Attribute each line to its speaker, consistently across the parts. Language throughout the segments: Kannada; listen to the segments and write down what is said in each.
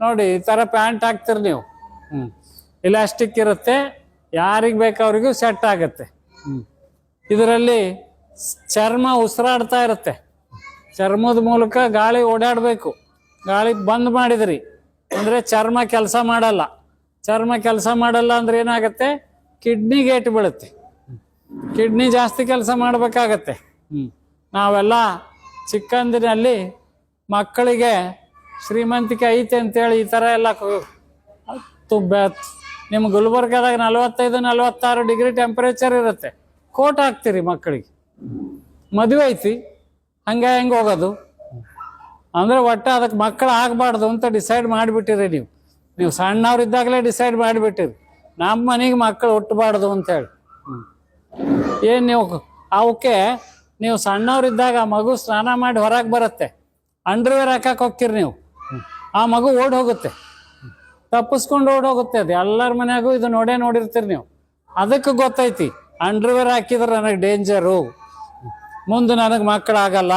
Speaker 1: ನೋಡಿ, ಈ ಥರ ಪ್ಯಾಂಟ್ ಹಾಕ್ತೀರಿ ನೀವು. ಹ್ಞೂ ಇಲಾಸ್ಟಿಕ್ ಇರುತ್ತೆ. ಯಾರಿಗೆ ಬೇಕವ್ರಿಗೂ ಸೆಟ್ ಆಗುತ್ತೆ. ಹ್ಞೂ ಇದರಲ್ಲಿ ಚರ್ಮ ಉಸಿರಾಡ್ತಾ ಇರುತ್ತೆ. ಚರ್ಮದ ಮೂಲಕ ಗಾಳಿ ಓಡಾಡಬೇಕು. ಗಾಳಿ ಬಂದ್ ಮಾಡಿದ್ರಿ ಅಂದರೆ ಚರ್ಮ ಕೆಲಸ ಮಾಡಲ್ಲ. ಚರ್ಮ ಕೆಲಸ ಮಾಡಲ್ಲ ಅಂದ್ರೆ ಏನಾಗುತ್ತೆ? ಕಿಡ್ನಿ ಗೇಟ್ ಬೀಳುತ್ತೆ. ಕಿಡ್ನಿ ಜಾಸ್ತಿ ಕೆಲಸ ಮಾಡಬೇಕಾಗತ್ತೆ. ಹ್ಞೂ ನಾವೆಲ್ಲ ಚಿಕ್ಕಂದಿನಲ್ಲಿ ಮಕ್ಕಳಿಗೆ ಶ್ರೀಮಂತಿಕೆ ಐತೆ ಅಂತೇಳಿ ಈ ಥರ ಎಲ್ಲ ತುಂಬ ನಿಮ್ಮ ಗುಲ್ಬರ್ಗದಾಗ ನಲವತ್ತೈದು, ನಲವತ್ತಾರು ಡಿಗ್ರಿ ಟೆಂಪರೇಚರ್ ಇರುತ್ತೆ. ಕೋಟ್ ಹಾಕ್ತೀರಿ ಮಕ್ಕಳಿಗೆ. ಮದುವೆ ಐತಿ, ಹಂಗೆ ಹೆಂಗೆ ಹೋಗೋದು? ಅಂದರೆ ಒಟ್ಟು ಅದಕ್ಕೆ ಮಕ್ಕಳು ಆಗಬಾರ್ದು ಅಂತ ಡಿಸೈಡ್ ಮಾಡಿಬಿಟ್ಟಿರಿ ನೀವು. ನೀವು ಸಣ್ಣವ್ರಿದ್ದಾಗಲೇ ಡಿಸೈಡ್ ಮಾಡಿಬಿಟ್ಟಿರಿ. ನಮ್ಮ ಮನೆಗೆ ಮಕ್ಕಳು ಹುಟ್ಟಬಾರ್ದು ಅಂತೇಳಿ. ಏನು ನೀವು ಅವಕ್ಕೆ ನೀವು ಸಣ್ಣವ್ರಿದ್ದಾಗ ಮಗು ಸ್ನಾನ ಮಾಡಿ ಹೊರಗೆ ಬರುತ್ತೆ. ಅಂಡ್ರವೇರ್ ಹಾಕಕ್ಕೆ ಹೋಗ್ತೀರಿ ನೀವು. ಆ ಮಗು ಓಡ್ ಹೋಗುತ್ತೆ. ತಪ್ಪಿಸ್ಕೊಂಡು ಓಡ್ ಹೋಗುತ್ತೆ. ಅದು ಎಲ್ಲರ ಮನ್ಯಾಗೂ ಇದು ನೋಡೇ ನೋಡಿರ್ತೀರಿ ನೀವು. ಅದಕ್ಕೆ ಗೊತ್ತೈತಿ ಅಂಡರ್ವೇರ್ ಹಾಕಿದ್ರೆ ನನಗೆ ಡೇಂಜರು ಮುಂದೆ ನನಗೆ ಮಕ್ಕಳಾಗಲ್ಲ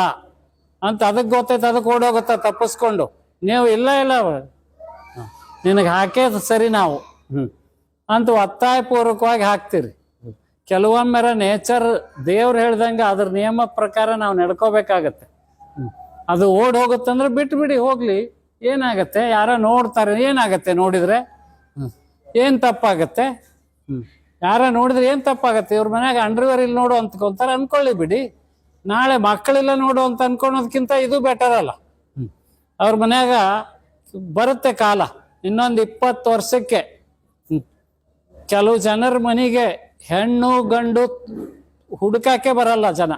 Speaker 1: ಅಂತ ಅದಕ್ಕೆ ಗೊತ್ತೈತೆ ಅದಕ್ಕೆ ಓಡೋಗುತ್ತೆ ತಪ್ಪಿಸ್ಕೊಂಡು. ನೀವು ಇಲ್ಲ ಇಲ್ಲ. ನಿನಗೆ ಹಾಕೇದು ಸರಿ ನಾವು. ಅಂತ ಒತ್ತಾಯಪೂರ್ವಕವಾಗಿ ಹಾಕ್ತೀರಿ. ಕೆಲವೊಮ್ಮೆರ ನೇಚರ್ ದೇವ್ರು ಹೇಳ್ದಂಗೆ ಅದ್ರ ನಿಯಮ ಪ್ರಕಾರ ನಾವು ನಡ್ಕೋಬೇಕಾಗತ್ತೆ. ಅದು ಓಡ್ ಹೋಗುತ್ತಂದ್ರೆ ಬಿಟ್ಟು ಬಿಡಿ ಹೋಗ್ಲಿ. ಏನಾಗತ್ತೆ? ಯಾರೋ ನೋಡ್ತಾರೆ, ಏನಾಗತ್ತೆ ನೋಡಿದ್ರೆ? ಏನು ತಪ್ಪಾಗತ್ತೆ? ಹ್ಮ್ ಯಾರ ನೋಡಿದ್ರೆ ಏನ್ ತಪ್ಪಾಗತ್ತೆ? ಇವ್ರ ಮನ್ಯಾಗ ಅಂಡರ್ವೇರ್ ಇಲ್ಲಿ ನೋಡು ಅಂತ್ಕೊಂತಾರೆ, ಅನ್ಕೊಳ್ಳಿ ಬಿಡಿ. ನಾಳೆ ಮಕ್ಕಳೆಲ್ಲ ನೋಡು ಅಂತ ಅನ್ಕೊಳೋದಕ್ಕಿಂತ ಇದು ಬೆಟರ್ ಅಲ್ಲ. ಹ್ಞೂ ಅವ್ರ ಮನ್ಯಾಗ ಬರುತ್ತೆ ಕಾಲ. ಇನ್ನೊಂದು ಇಪ್ಪತ್ತು ವರ್ಷಕ್ಕೆ. ಕೆಲವು ಜನರ ಮನೆಗೆ ಹೆಣ್ಣು, ಗಂಡು ಹುಡುಕಾಕೆ ಬರಲ್ಲ ಜನ.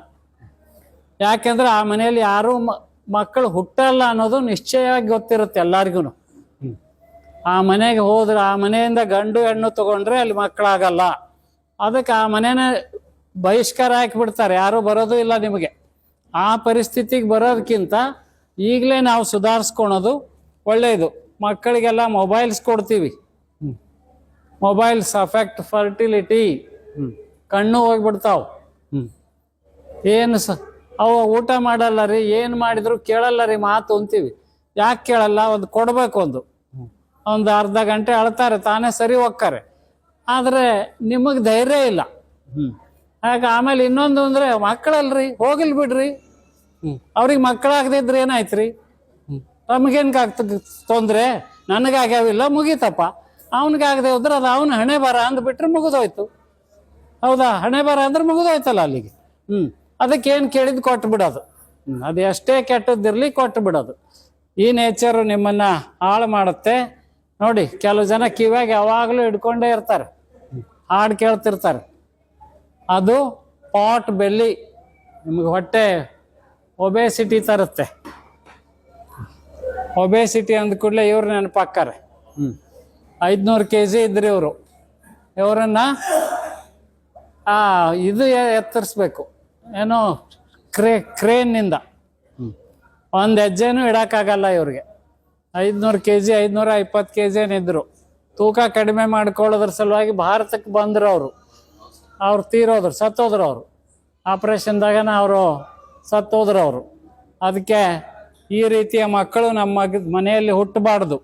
Speaker 1: ಯಾಕೆಂದ್ರೆ ಆ ಮನೆಯಲ್ಲಿ ಯಾರೂ ಮಕ್ಕಳು ಹುಟ್ಟಲ್ಲ ಅನ್ನೋದು ನಿಶ್ಚಯವಾಗಿ ಗೊತ್ತಿರುತ್ತೆ ಎಲ್ಲರಿಗೂ ಆ ಮನೆಗೆ ಹೋದ್ರೆ ಆ ಮನೆಯಿಂದ ಗಂಡು ಹೆಣ್ಣು ತಗೊಂಡ್ರೆ ಅಲ್ಲಿ ಮಕ್ಕಳಾಗಲ್ಲ. ಅದಕ್ಕೆ ಆ ಮನೆನ ಬಹಿಷ್ಕಾರ ಹಾಕಿಬಿಡ್ತಾರೆ. ಯಾರೂ ಬರೋದು ಇಲ್ಲ ನಿಮಗೆ. ಆ ಪರಿಸ್ಥಿತಿಗೆ ಬರೋದಕ್ಕಿಂತ ಈಗಲೇ ನಾವು ಸುಧಾರಿಸ್ಕೊಳೋದು ಒಳ್ಳೆಯದು ಮಕ್ಕಳಿಗೆಲ್ಲ ಮೊಬೈಲ್ಸ್ ಕೊಡ್ತೀವಿ. Mobiles affect fertility. ಕಣ್ಣು ಹೋಗ್ಬಿಡ್ತಾವ್. ಏನು ಸ ಅವ ಊಟ ಮಾಡಲ್ಲ ರೀ, ಏನು ಮಾಡಿದ್ರು ಕೇಳಲ್ಲ ರೀ ಮಾತು ಅಂತೀವಿ. ಯಾಕೆ ಕೇಳಲ್ಲ? ಒಂದು ಕೊಡ್ಬೇಕು ಒಂದು. ಒಂದು ಅರ್ಧ ಗಂಟೆ ಅಳ್ತಾರೆ, ತಾನೇ ಸರಿ ಹೋಗ್ತಾರೆ ಆದರೆ ನಿಮಗೆ ಧೈರ್ಯ ಇಲ್ಲ. ಹಾಗೆ ಆಮೇಲೆ ಇನ್ನೊಂದು ಅಂದರೆ ಮಕ್ಕಳಲ್ರಿ, ಹೋಗಿಲ್ ಬಿಡ್ರಿ. ಅವ್ರಿಗೆ ಮಕ್ಕಳಾಗದಿದ್ರೆ ಏನಾಯ್ತ್ರಿ? ರೀ ಹ್ಞೂ ಆಗ್ತದೆ ತೊಂದರೆ? ನನಗಾಗ್ಯಾವಿಲ್ಲ, ಮುಗೀತಪ್ಪ. ಅವನಿಗಾಗದೆ ಹೋದ್ರೆ ಅದು ಅವನ ಹಣೆ ಬರ ಅಂದ್ಬಿಟ್ರೆ ಮುಗಿದೋಯ್ತು. ಹೌದಾ? ಹಣೆ ಬರ ಅಂದ್ರೆ ಮುಗಿದೋಯ್ತಲ್ಲ ಅಲ್ಲಿಗೆ. ಹ್ಮ್. ಅದಕ್ಕೆ ಏನು ಕೇಳಿದ್ ಕೊಟ್ಟು ಬಿಡೋದು. ಅದು ಎಷ್ಟೇ ಕೆಟ್ಟದ್ದಿರಲಿ ಕೊಟ್ಟು ಬಿಡೋದು. ಈ ನೇಚರು ನಿಮ್ಮನ್ನು ಹಾಳು ಮಾಡುತ್ತೆ. ನೋಡಿ, ಕೆಲವು ಜನ ಕಿವ್ಯಾಗ ಯಾವಾಗಲೂ ಹಿಡ್ಕೊಂಡೇ ಇರ್ತಾರೆ. ಹಾಡು ಕೇಳ್ತಿರ್ತಾರೆ. ಅದು ಪಾಟ್ ಬೆಲ್ಲಿ ನಿಮಗೆ ಹೊಟ್ಟೆ ಒಬೇಸಿಟಿ ತರುತ್ತೆ. ಒಬೇಸಿಟಿ ಅಂದ ಕೂಡಲೇ ಇವ್ರು ನೆನಪಾಕ್ತಾರೆ ಹ್ಞೂ ಐದುನೂರು ಕೆ ಜಿ ಇದ್ರಿ ಇವರು. ಇವರನ್ನ ಇದು ಎತ್ತರಿಸ್ಬೇಕು. ಏನೋ ಕ್ರೇ, ಕ್ರೇನ್ನಿಂದ. ಒಂದು ಹೆಜ್ಜೆನೂ ಇಡೋಕ್ಕಾಗಲ್ಲ ಇವ್ರಿಗೆ. ಐದುನೂರು ಕೆ ಜಿ ಐದುನೂರ ಇಪ್ಪತ್ತು ಕೆ ಜಿ ಏನಿದ್ರು ತೂಕ ಕಡಿಮೆ ಮಾಡ್ಕೊಳ್ಳೋದ್ರ ಸಲುವಾಗಿ ಭಾರತಕ್ಕೆ ಬಂದರು ಅವರು. ಅವ್ರು ತೀರೋದ್ರು, ಸತ್ತೋದ್ರು ಅವರು. ಆಪ್ರೇಷನ್ದಾಗನ ಅವರು ಸತ್ತೋದ್ರು ಅವರು. ಅದಕ್ಕೆ ಈ ರೀತಿಯ ಮಕ್ಕಳು ನಮ್ಮ ಮನೆಯಲ್ಲಿ ಹುಟ್ಟಬಾರ್ದು.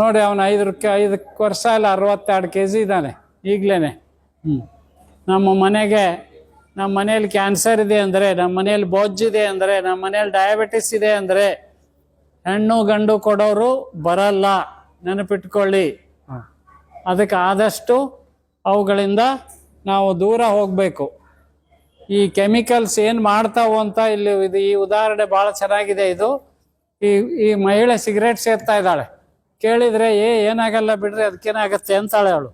Speaker 1: ನೋಡಿ, ಅವನು ಐದು ಐದು ವರ್ಷ ಇಲ್ಲ ಅರವತ್ತೆರಡು ಕೆ ಜಿ ಇದ್ದಾನೆ ಈಗಲೇ ಹ್ಞೂ ನಮ್ಮ ಮನೆಗೆ ನಮ್ಮ ಮನೆಯಲ್ಲಿ ಕ್ಯಾನ್ಸರ್ ಇದೆ ಅಂದರೆ ನಮ್ಮ ಮನೆಯಲ್ಲಿ ಬೊಜ್ಜಿದೆ ಅಂದರೆ ನಮ್ಮ ಮನೆಯಲ್ಲಿ ಡಯಾಬಿಟಿಸ್ ಇದೆ ಅಂದರೆ ಹೆಣ್ಣು ಗಂಡು ಕೊಡೋರು ಬರಲ್ಲ. ನೆನಪಿಟ್ಕೊಳ್ಳಿ. ಅದಕ್ಕೆ ಆದಷ್ಟು ಅವುಗಳಿಂದ ನಾವು ದೂರ ಹೋಗಬೇಕು. ಈ ಕೆಮಿಕಲ್ಸ್ ಏನು ಮಾಡ್ತಾವು ಅಂತ ಇಲ್ಲಿ ಇದು ಈ ಉದಾಹರಣೆ ಭಾಳ ಚೆನ್ನಾಗಿದೆ ಇದು. ಈ ಈ ಮಹಿಳೆ ಸಿಗರೇಟ್ ಸೇರ್ತಾ ಇದ್ದಾಳೆ. ಕೇಳಿದರೆ ಏ ಏನಾಗಲ್ಲ ಬಿಡ್ರಿ ಅದಕ್ಕೇನಾಗತ್ತೆ? ಅಂತಾಳೆ ಅವಳು.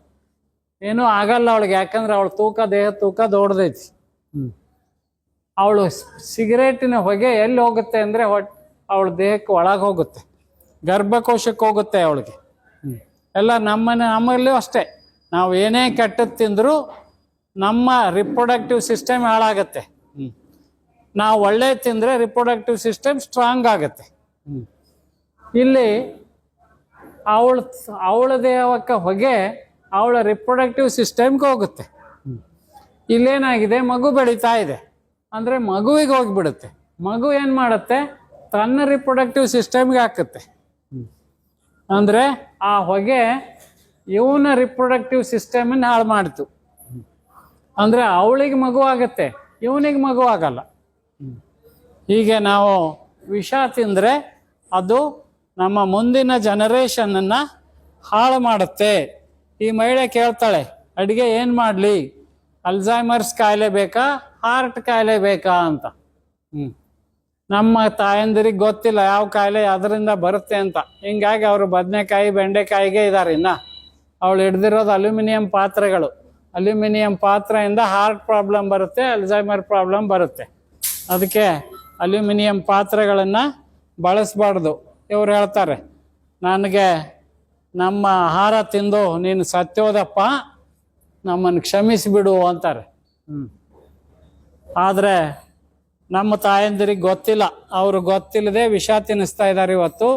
Speaker 1: ಏನೂ ಆಗಲ್ಲ ಅವಳಿಗೆ ಯಾಕಂದ್ರೆ ಅವಳ ತೂಕ ದೇಹ ತೂಕ ದೊಡ್ಡದೈತಿ. ಅವಳು ಸಿಗರೇಟಿನ ಹೊಗೆ ಎಲ್ಲಿ ಹೋಗುತ್ತೆ ಅಂದರೆ ಅವಳ ದೇಹಕ್ಕೆ ಒಳಗೆ ಹೋಗುತ್ತೆ. ಗರ್ಭಕೋಶಕ್ಕೆ ಹೋಗುತ್ತೆ ಅವಳಿಗೆ. ಎಲ್ಲ ನಮ್ಮನೆ ನಮ್ಮಲ್ಲೂ ಅಷ್ಟೇ. ನಾವು ಏನೇ ಕೆಟ್ಟದ್ದು ತಿಂದರೂ ನಮ್ಮ ರಿಪ್ರೊಡಕ್ಟಿವ್ ಸಿಸ್ಟಮ್ ಹಾಳಾಗತ್ತೆ. ನಾವು ಒಳ್ಳೆ ತಿಂದರೆ ರಿಪ್ರೊಡಕ್ಟಿವ್ ಸಿಸ್ಟಮ್ ಸ್ಟ್ರಾಂಗ್ ಆಗುತ್ತೆ. ಇಲ್ಲಿ ಅವಳ ಅವಳ ದೇಹಕ್ಕೆ ಹೊಗೆ ಅವಳ ರಿಪ್ರೊಡಕ್ಟಿವ್ ಸಿಸ್ಟಮ್ಗೆ ಹೋಗುತ್ತೆ. ಇಲ್ಲೇನಾಗಿದೆ? ಮಗು ಬೆಳೀತಾ ಇದೆ. ಅಂದರೆ ಮಗುವಿಗೆ ಹೋಗಿಬಿಡುತ್ತೆ. ಮಗು ಏನು ಮಾಡುತ್ತೆ? ತನ್ನ ರಿಪ್ರೊಡಕ್ಟಿವ್ ಸಿಸ್ಟಮ್ಗೆ ಹಾಕುತ್ತೆ. ಅಂದರೆ ಆ ಹೊಗೆ ಇವನ ರಿಪ್ರೊಡಕ್ಟಿವ್ ಸಿಸ್ಟಮನ್ನು ಹಾಳು ಮಾಡ್ತು. ಅಂದರೆ ಅವಳಿಗೆ ಮಗು ಆಗುತ್ತೆ. ಇವನಿಗೆ ಮಗು ಆಗಲ್ಲ. ಹೀಗೆ ನಾವು ವಿಷ ತಿಂದರೆ ಅದು ನಮ್ಮ ಮುಂದಿನ ಜನರೇಷನನ್ನು ಹಾಳು ಮಾಡುತ್ತೆ. ಈ ಮಹಿಳೆ ಕೇಳ್ತಾಳೆ, ಅಡುಗೆ ಏನು ಮಾಡಲಿ? ಅಲ್ಝೈಮರ್ಸ್ ಕಾಯಿಲೆ ಬೇಕಾ? ಹಾರ್ಟ್ ಕಾಯಿಲೆ ಬೇಕಾ? ಅಂತ. ಹ್ಞೂ ನಮ್ಮ ತಾಯಂದಿರಿಗೆ ಗೊತ್ತಿಲ್ಲ ಯಾವ ಕಾಯಿಲೆ ಅದರಿಂದ ಬರುತ್ತೆ ಅಂತ. ಹಿಂಗಾಗಿ ಅವರು ಬದನೆಕಾಯಿ, ಬೆಂಡೆಕಾಯಿಗೆ ಇದ್ದಾರೆ ಇನ್ನ. ಅವಳು ಹಿಡ್ದಿರೋದು ಅಲ್ಯೂಮಿನಿಯಂ ಪಾತ್ರೆಗಳು. ಅಲ್ಯೂಮಿನಿಯಂ ಪಾತ್ರೆಯಿಂದ ಹಾರ್ಟ್ ಪ್ರಾಬ್ಲಮ್ ಬರುತ್ತೆ ಅಲ್ಝೈಮರ್ ಪ್ರಾಬ್ಲಮ್ ಬರುತ್ತೆ. ಅದಕ್ಕೆ ಅಲ್ಯೂಮಿನಿಯಂ ಪಾತ್ರೆಗಳನ್ನು ಬಳಸಬಾರ್ದು. ಇವ್ರು ಹೇಳ್ತಾರೆ, ನನಗೆ ನಮ್ಮ ಆಹಾರ ತಿಂದು ನೀನು ಸತ್ಯೋದಪ್ಪ ನಮ್ಮನ್ನು ಕ್ಷಮಿಸಿಬಿಡು ಅಂತಾರೆ. ಹ್ಞೂ ಆದರೆ ನಮ್ಮ ತಾಯಂದಿರಿಗೆ ಗೊತ್ತಿಲ್ಲ. ಅವರು ಗೊತ್ತಿಲ್ಲದೆ ವಿಷ ತಿನ್ನಿಸ್ತಾ ಇದ್ದಾರೆ ಇವತ್ತು.